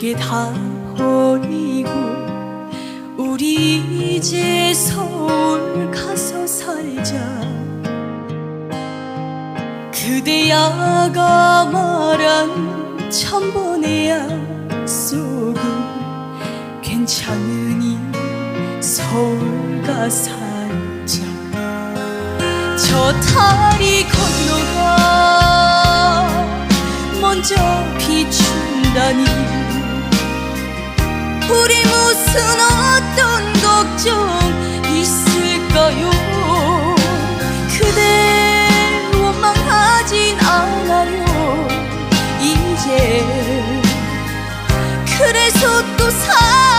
이제 다 버리고 우리 이제 서울 가서 살자. 그대야가 말한 천번의 약속은 괜찮으니 서울 가 살자. 저 다리 건너가 먼저 비춘다니 우리 무슨 어떤 걱정 있을까요 그대 원망하진 않아요 이제 그래서 또 사.